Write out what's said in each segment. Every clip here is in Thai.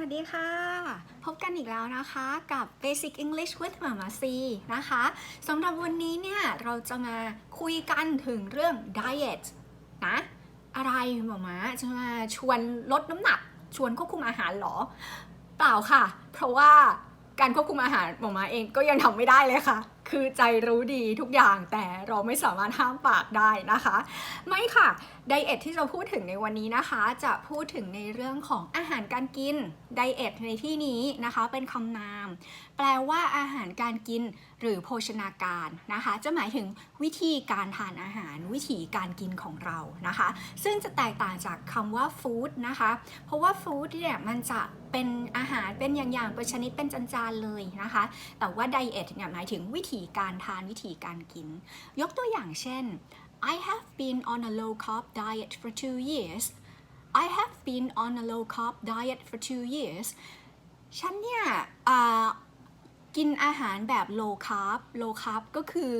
วัสดีค่ะ พบกันอีกแล้วนะคะกับ Basic English with Mama C นะคะสำหรับวันนี้เนี่ย เราจะมาคุยกันถึงเรื่อง diet นะ อะไรหมอมาจะมาชวนลดน้ำหนัก ชวนควบคุมอาหารหรอ เปล่าค่ะ เพราะว่าการควบคุมอาหารหมอมาเองก็ยังทำไม่ได้เลยค่ะ คือใจรู้ดีทุกอย่างแต่เราไม่สามารถห้ามปากได้นะคะ ไม่ค่ะไดเอทที่เราพูดถึงในวันนี้นะคะ จะพูดถึงในเรื่องของอาหารการกินไดเอทในที่นี้นะคะ เป็นคำนาม แปลว่าอาหารการกินหรือโภชนาการนะคะ จะหมายถึงวิธีการทานอาหารวิธีการกินของเรานะคะ ซึ่งจะแตกต่างจากคำว่าฟู้ดนะคะ เพราะว่าฟู้ดเนี่ยมันจะ เป็นอาหารเป็นอย่างๆเป็นชนิดเป็นจานๆเลยนะคะ แต่ว่าไดเอทเนี่ยหมายถึงวิธีการทานวิธีการกิน ยกตัวอย่างเช่น I have been on a low carb diet for two years I have been on a low carb diet for two years ฉันเนี่ยกินอาหารแบบ low carb low carb ก็คือ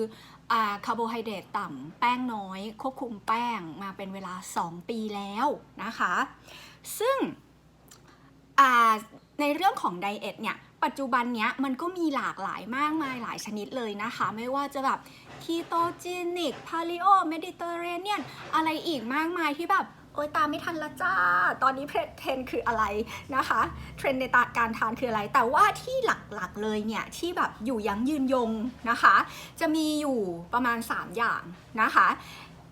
คาร์โบไฮเดรตต่ำแป้งน้อย ควบคุมแป้งมาเป็นเวลา 2 ปีแล้วนะคะ ซึ่ง ในเรื่องของไดเอทเนี่ยปัจจุบันเนี้ยมันก็มีหลากหลายมากมายหลายชนิดเลยนะคะ ไม่ว่าจะแบบคีโตจีนิกพาลิโอเมดิเตอร์เรเนียนอะไรอีกมากมายที่แบบโอ๊ยตามไม่ทันละจ้า ตอนนี้เทรนคืออะไรนะคะ เทรนด์ในการทานคืออะไร แต่ว่าที่หลักๆเลยเนี่ย ที่แบบอยู่ยั้งยืนยงนะคะ จะมีอยู่ประมาณ 3 อย่างนะคะ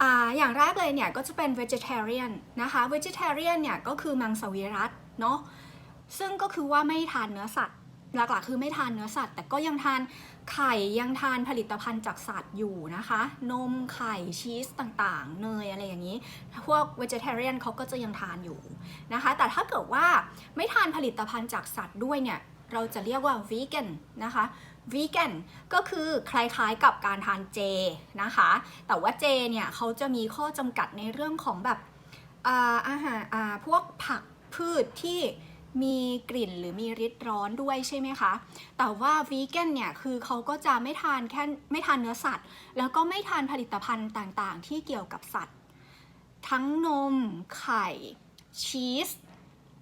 ออย่างแรกเลยเนี่ยก็จะเป็น vegetarian นะคะ vegetarian เนี่ยก็คือมังสวิรัตเนาะ ซึ่งก็คือว่าไม่ทานเนื้อสัตว์ หลักๆ คือไม่ทานเนื้อสัตว์ แต่ก็ยังทานไข่ยังทานผลิตภัณฑ์จากสัตว์อยู่นะคะ นมไข่ชีสต่างๆ เนยอะไรอย่างนี้ พวก vegetarian เขาก็จะยังทานอยู่นะคะ แต่ถ้าเกิดว่าไม่ทานผลิตภัณฑ์จากสัตว์ด้วยเนี่ย เราจะเรียกว่า vegan นะคะ vegan ก็คือคล้ายๆกับการทานเจนะคะ แต่ว่าเจเนี่ยเขาจะมีข้อจำกัดในเรื่องของแบบอาอาหารพวกผักพืชที่ มีกลิ่นหรือมีฤทธิ์ร้อนด้วยใช่ไหมคะ แต่ว่าวีแกนเนี่ยคือเขาก็จะไม่ทานแค่ไม่ทานเนื้อสัตว์ แล้วก็ไม่ทานผลิตภัณฑ์ต่างๆ ที่เกี่ยวกับสัตว์ ทั้งนม ไข่ ชีส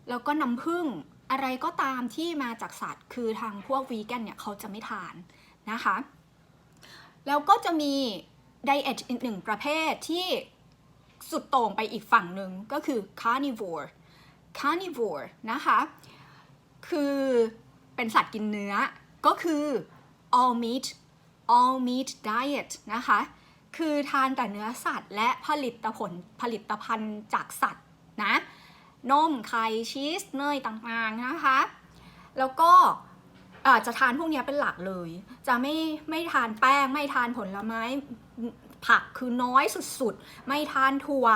แล้วก็น้ำผึ้งอะไรก็ตามที่มาจากสัตว์ คือทางพวกวีแกนเนี่ยเขาจะไม่ทานนะคะ แล้วก็จะมีไดเอทอีกหนึ่งประเภทที่สุดโต่งไปอีกฝั่งหนึ่งก็คือ carnivore carnivore นะคะ คือเป็นสัตว์กินเนื้อ ก็คือ all meat all meat diet นะคะ คือทานแต่เนื้อสัตว์ และผลิตผลผลิตภัณฑ์จากสัตว์นะ นม ไข่ ชีส เนยต่างๆนะคะ แล้วก็จจะทานพวกนี้เป็นหลักเลย จะไม่ไม่ทานแป้ง ไม่ทานผลไม้ ผักคือน้อยสุดๆ ไม่ทานถั่ว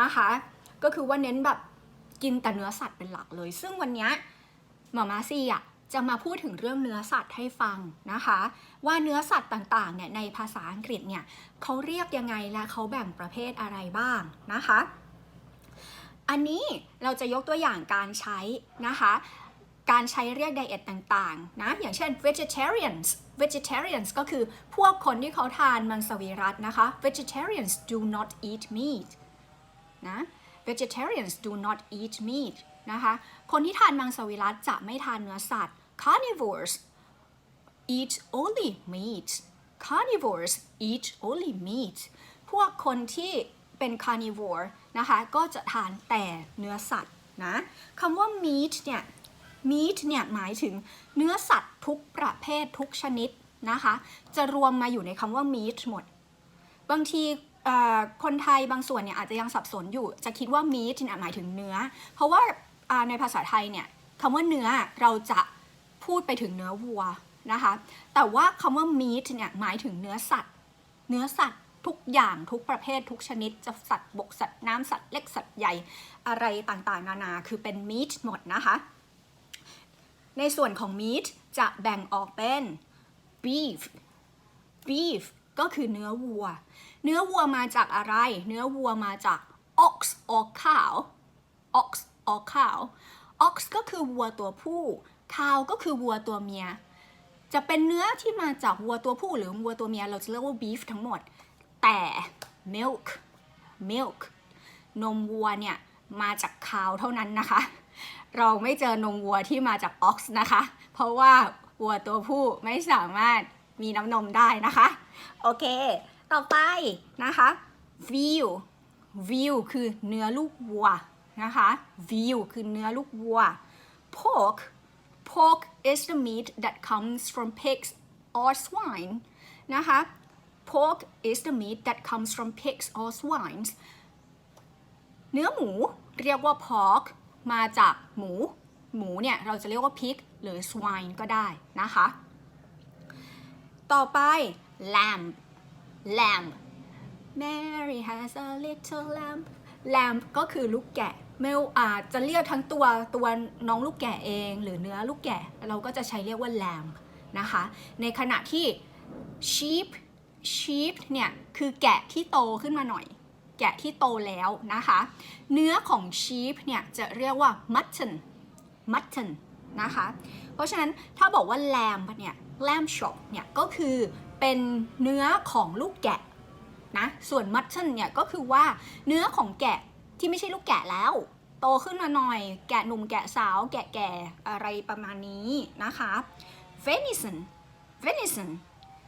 นะคะ ก็คือว่าเน้นแบบ กินแต่เนื้อสัตว์เป็นหลักเลย ซึ่งวันนี้หมอมาซี่อะจะมาพูดถึงเรื่องเนื้อสัตว์ให้ฟังนะคะ ว่าเนื้อสัตว์ต่างๆเนี่ยในภาษาอังกฤษเนี่ยเขาเรียกยังไงและเขาแบ่งประเภทอะไรบ้างนะคะ อันนี้เราจะยกตัวอย่างการใช้นะคะ การใช้เรียกไดเอทต่างๆนะอย่างเช่น vegetarians vegetarians ก็คือพวกคนที่เขาทานมังสวิรัตนะคะ vegetarians do not eat meat นะ vegetarians do not eat meat นะคะ คนที่ทานมังสวิรัตจะไม่ทานเนื้อสัตว์ carnivores eat only meat carnivores eat only meat พวกคนที่เป็น carnivore นะคะ ก็จะทานแต่เนื้อสัตว์นะคำว่า meat เนี่ย meat เนี่ย หมายถึงเนื้อสัตว์ทุกประเภททุกชนิดนะคะ จะรวมมาอยู่ในคำว่า meat หมด บางที คนไทยบางส่วนเนี่ยอาจจะยังสับสนอยู่ จะคิดว่า meat เนี่ยหมายถึงเนื้อ เพราะว่าในภาษาไทยเนี่ยคำว่าเนื้อเราจะพูดไปถึงเนื้อวัวนะคะ แต่ว่าคำว่า meat เนี่ยหมายถึงเนื้อสัตว์ เนื้อสัตว์ทุกอย่างทุกประเภททุกชนิดจะสัตว์บกสัตว์น้ำสัตว์เล็กสัตว์ใหญ่อะไรต่างๆ นานาคือเป็น meat หมดนะคะ ในส่วนของ meat จะแบ่งออกเป็น beef beef ก็คือเนื้อวัว เนื้อวัวมาจากอะไร เนื้อวัวมาจาก ox or cow ox or cow ox ก็คือวัวตัวผู้ cow ก็คือวัวตัวเมีย จะเป็นเนื้อที่มาจากวัวตัวผู้หรือวัวตัวเมีย เราจะเรียกว่า beef ทั้งหมด แต่ milk milk นมวัวเนี่ย มาจาก cow เท่านั้นนะคะ เราไม่เจอนมวัวที่มาจากออกซ์นะคะ เพราะว่าวัวตัวผู้ไม่สามารถมีน้ำนมได้นะคะ โอเค ต่อไปนะคะ view view คือเนื้อลูกวัวนะคะ view คือเนื้อลูกวัว pork pork is the meat that comes from pigs or swine นะคะ pork is the meat that comes from pigs or swines เนื้อหมูเรียกว่า pork มาจากหมู หมูเนี่ย เราจะเรียกว่า pig หรือ swine ก็ได้นะคะ ต่อไป lamb lamb Mary has a little lamb lamb ก็คือลูกแกะไม่อาจจะเรียกทั้งตัวตัวน้องลูกแกะเอง หรือเนื้อลูกแกะ เราก็จะใช้เรียกว่า lamb นะคะ ในขณะที่ sheep sheep เนี่ยคือแกะที่โตขึ้นมาหน่อย แกะที่โตแล้วนะคะ เนื้อของ sheep เนี่ยจะเรียกว่า mutton mutton นะคะ เพราะฉะนั้นถ้าบอกว่า lamb เนี่ย lamb chop เนี่ยก็คือ เป็นเนื้อของลูกแกะนะ ส่วน mutton เนี่ยก็คือว่าเนื้อของแกะที่ไม่ใช่ลูกแกะแล้ว โตขึ้นมาหน่อยแกะหนุ่มแกะสาวแกะแก่อะไรประมาณนี้นะคะ venison venison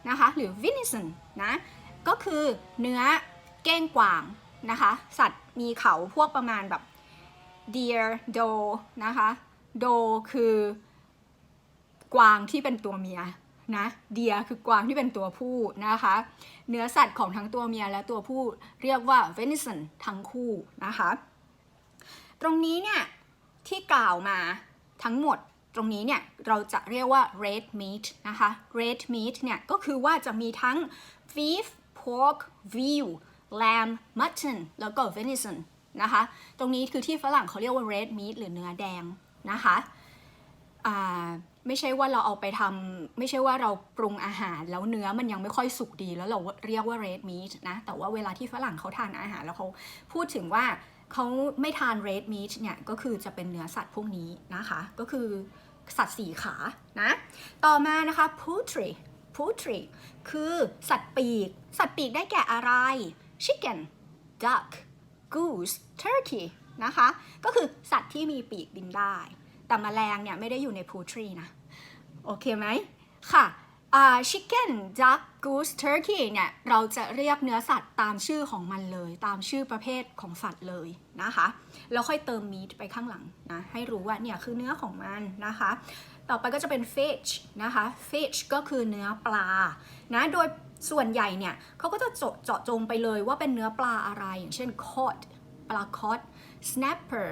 นะคะหรือ venison นะก็คือเนื้อเก้งกวางนะคะ สัตว์มีเขาพวกประมาณแบบ deer doe นะคะ doe คือกวางที่เป็นตัวเมีย นะ deer คือกวางที่เป็นตัวผู้นะคะ เนื้อสัตว์ของทั้งตัวเมียและตัวผู้เรียกว่า venison ทั้งคู่นะคะ ตรงนี้เนี่ยที่กล่าวมาทั้งหมดตรงนี้เนี่ยเราจะเรียกว่า red meat นะคะ red meat เนี่ยก็คือว่าจะมีทั้ง beef pork veal lamb mutton แล้วก็ venison นะคะ ตรงนี้คือที่ฝรั่งเขาเรียกว่า red meat หรือเนื้อแดงนะคะอ่า ไม่ใช่ว่าเราเอาไปทำไม่ใช่ว่าเราปรุงอาหารแล้วเนื้อมันยังไม่ค่อยสุกดีแล้วเราเรียกว่า red meat นะ แต่ว่าเวลาที่ฝรั่งเขาทานอาหารแล้วเขาพูดถึงว่าเขาไม่ทาน red meat เนี่ย ก็คือจะเป็นเนื้อสัตว์พวกนี้นะคะ ก็คือสัตว์สีขานะ ต่อมานะคะ poultry poultry คือสัตว์ปีก สัตว์ปีกได้แก่อะไร chicken duck goose turkey นะคะ ก็คือสัตว์ที่มีปีกบินได้ แต่แมลงเนี่ยไม่ได้อยู่ใน poultry นะ โอเคไหมค่ะอ่า chicken duck goose turkey เนี่ยเราจะเรียกเนื้อสัตว์ตามชื่อของมันเลย ตามชื่อประเภทของสัตว์เลยนะคะแล้วค่อยเติม meat ไปข้างหลังนะให้รู้ว่าเนี่ยคือเนื้อของมันนะคะ ต่อไปก็จะเป็น fish นะคะ fish ก็คือเนื้อปลานะโดยส่วนใหญ่เนี่ยเขาก็จะเจาะเจาะจงไปเลยว่าเป็นเนื้อปลาอะไรอย่างเช่น cod ปลา cod snapper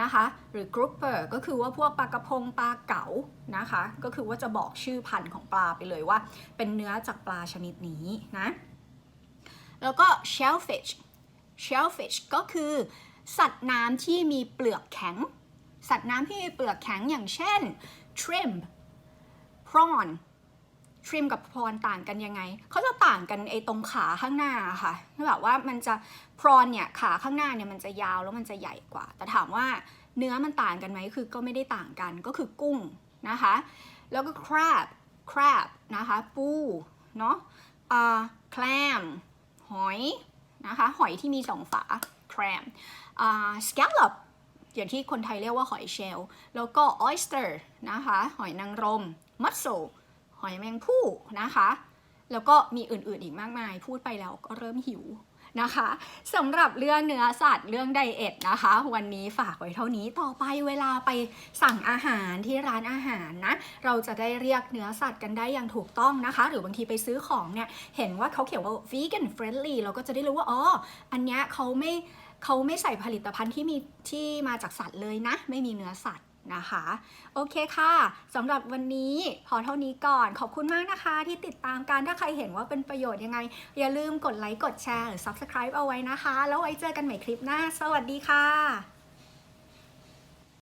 นะคะ หรือ grouper ก็คือว่าพวกปลากระพงปลาเก๋านะคะ ก็คือว่าจะบอกชื่อพันธุ์ของปลาไปเลยว่า เป็นเนื้อจากปลาชนิดนี้นะ แล้วก็ shellfish shellfish ก็คือสัตว์น้ำที่มีเปลือกแข็ง สัตว์น้ำที่มีเปลือกแข็งอย่างเช่น shrimp prawn ทริมกับพรอนต่างกันยังไง เขาจะต่างกันไอ้ตรงขาข้างหน้าค่ะแบบว่ามันจะพรอนเนี่ยขาข้างหน้าเนี่ยมันจะยาวแล้วมันจะใหญ่กว่า แต่ถามว่าเนื้อมันต่างกันไหมคือก็ไม่ได้ต่างกันก็คือกุ้งนะคะ แล้วก็ crab crab นะคะปูเนาะอ่า clam หอยนะคะหอยที่มีสองฝา clam อ่า scallop อย่างที่คนไทยเรียกว่าหอยเชลล์แล้วก็ oyster นะคะ หอยนางรม mussel อยแมงผู้นะคะ แล้วก็มีอื่นๆอีกมากมาย พูดไปแล้วก็เริ่มหิวนะคะสำหรับเรื่องเนื้อสัตว์เรื่องไดเอทนะคะ วันนี้ฝากไว้เท่านี้ต่อไปเวลาไปสั่งอาหารที่ร้านอาหารนะ เราจะได้เรียกเนื้อสัตว์กันได้อย่างถูกต้องนะคะ หรือบางทีไปซื้อของเนี่ย เห็นว่าเขาเขียนว่า vegan friendly เราก็จะได้รู้ว่าอ๋ออันเนี้ยเขาไม่เขาไม่ใส่ผลิตภัณฑ์ที่มีที่มาจากสัตว์เลยนะ ไม่มีเนื้อสัตว์ นะคะ โอเคค่ะสำหรับวันนี้พอเท่านี้ก่อนขอบคุณมากนะคะที่ติดตามกันถ้าใครเห็นว่าเป็นประโยชน์ยังไง อย่าลืมกดไลค์กดแชร์หรือ Subscribe เอาไว้นะคะ แล้วไว้เจอกันใหม่คลิปหน้า สวัสดีค่ะ